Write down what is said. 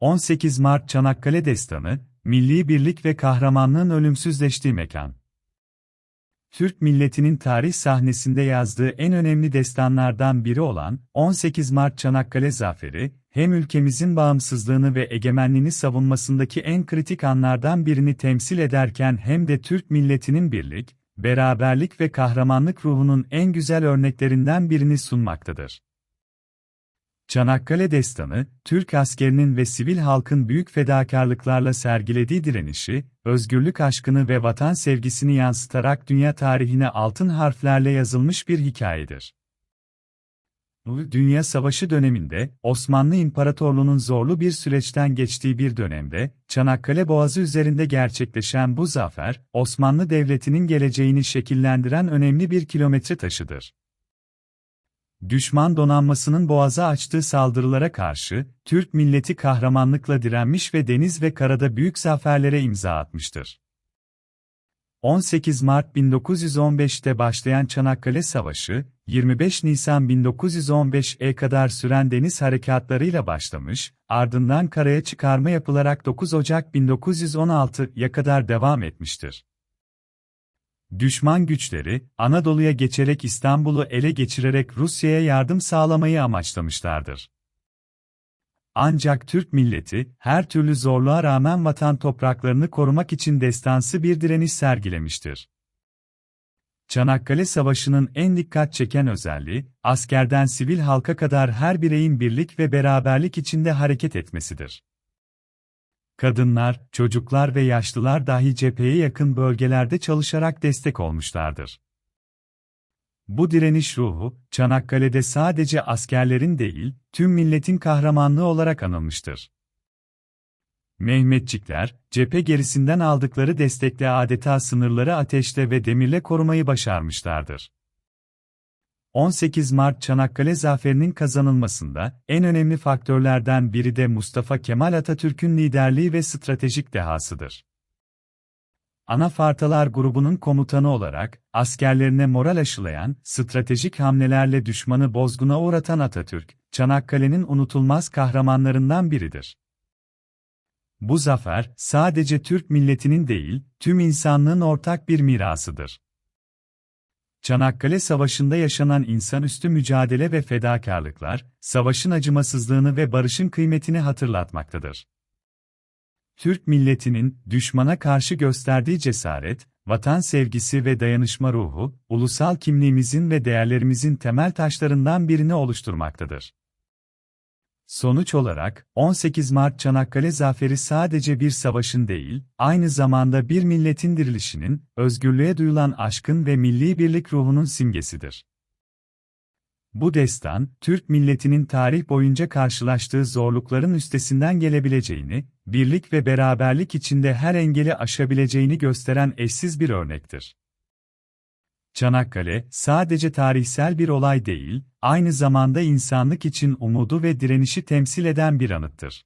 18 Mart Çanakkale Destanı, milli birlik ve kahramanlığın ölümsüzleştiği mekan. Türk milletinin tarih sahnesinde yazdığı en önemli destanlardan biri olan 18 Mart Çanakkale Zaferi, hem ülkemizin bağımsızlığını ve egemenliğini savunmasındaki en kritik anlardan birini temsil ederken hem de Türk milletinin birlik, beraberlik ve kahramanlık ruhunun en güzel örneklerinden birini sunmaktadır. Çanakkale Destanı, Türk askerinin ve sivil halkın büyük fedakarlıklarla sergilediği direnişi, özgürlük aşkını ve vatan sevgisini yansıtarak dünya tarihine altın harflerle yazılmış bir hikayedir. Dünya Savaşı döneminde, Osmanlı İmparatorluğu'nun zorlu bir süreçten geçtiği bir dönemde, Çanakkale Boğazı üzerinde gerçekleşen bu zafer, Osmanlı Devleti'nin geleceğini şekillendiren önemli bir kilometre taşıdır. Düşman donanmasının boğaza açtığı saldırılara karşı, Türk milleti kahramanlıkla direnmiş ve deniz ve karada büyük zaferlere imza atmıştır. 18 Mart 1915'te başlayan Çanakkale Savaşı, 25 Nisan 1915'e kadar süren deniz harekatlarıyla başlamış, ardından karaya çıkarma yapılarak 9 Ocak 1916'ya kadar devam etmiştir. Düşman güçleri, Anadolu'ya geçerek İstanbul'u ele geçirerek Rusya'ya yardım sağlamayı amaçlamışlardır. Ancak Türk milleti, her türlü zorluğa rağmen vatan topraklarını korumak için destansı bir direniş sergilemiştir. Çanakkale Savaşı'nın en dikkat çeken özelliği, askerden sivil halka kadar her bireyin birlik ve beraberlik içinde hareket etmesidir. Kadınlar, çocuklar ve yaşlılar dahi cepheye yakın bölgelerde çalışarak destek olmuşlardır. Bu direniş ruhu, Çanakkale'de sadece askerlerin değil, tüm milletin kahramanlığı olarak anılmıştır. Mehmetçikler, cephe gerisinden aldıkları destekle adeta sınırları ateşle ve demirle korumayı başarmışlardır. 18 Mart Çanakkale zaferinin kazanılmasında en önemli faktörlerden biri de Mustafa Kemal Atatürk'ün liderliği ve stratejik dehasıdır. Anafartalar grubunun komutanı olarak askerlerine moral aşılayan, stratejik hamlelerle düşmanı bozguna uğratan Atatürk, Çanakkale'nin unutulmaz kahramanlarından biridir. Bu zafer sadece Türk milletinin değil, tüm insanlığın ortak bir mirasıdır. Çanakkale Savaşı'nda yaşanan insanüstü mücadele ve fedakarlıklar, savaşın acımasızlığını ve barışın kıymetini hatırlatmaktadır. Türk milletinin düşmana karşı gösterdiği cesaret, vatan sevgisi ve dayanışma ruhu, ulusal kimliğimizin ve değerlerimizin temel taşlarından birini oluşturmaktadır. Sonuç olarak, 18 Mart Çanakkale Zaferi sadece bir savaşın değil, aynı zamanda bir milletin dirilişinin, özgürlüğe duyulan aşkın ve milli birlik ruhunun simgesidir. Bu destan, Türk milletinin tarih boyunca karşılaştığı zorlukların üstesinden gelebileceğini, birlik ve beraberlik içinde her engeli aşabileceğini gösteren eşsiz bir örnektir. Çanakkale, sadece tarihsel bir olay değil, aynı zamanda insanlık için umudu ve direnişi temsil eden bir anıttır.